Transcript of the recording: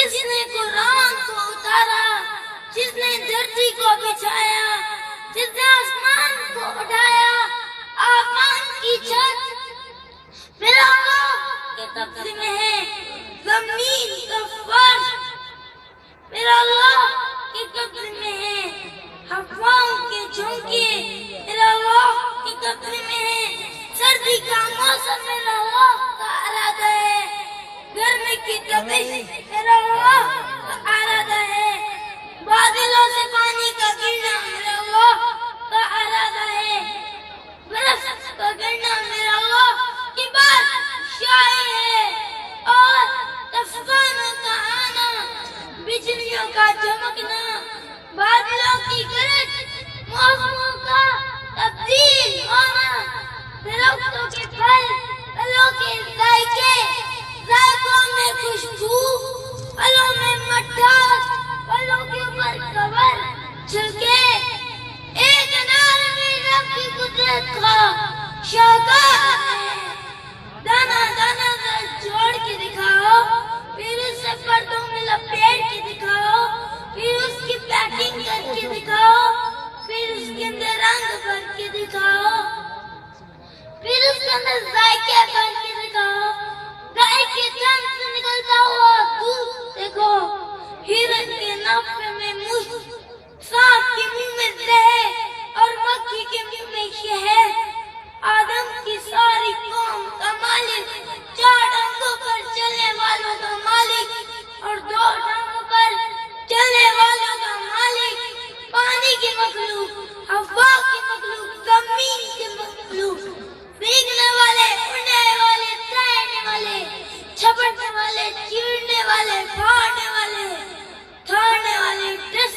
جس نے قرآن کو اتارا جس نے دھرتی کو بچھایا جس نے آسمان کو اٹھایا۔ آسمان کی چھت میرا اللہ کے قبضے میں ہے، زمین کا فرش میرا اللہ کے قبضے میں ہے۔ ہواؤں کے جھونکے میرا اللہ کے قبضے میں ہے۔ سردی کا موسم میرا اللہ کا ارادہ ہے گرمی کی تپش میرا اللہ کا ارادہ ہے بادلوں سے پانی کا گرنا میرا اللہ کا ارادہ ہے۔ کا گرنا میرا اللہ کی بات شاعر ہے۔ اور طوفانوں کا آنا، بجلیوں کا چمکنا، بادلوں کی گرج، موسموں پھر اس کے اندر ذائقے بھر کے دکھاؤ گائے کے دم 知道我。والے چیڑنے والے پھاڑنے والے تھاڑنے والے ڈسنے والے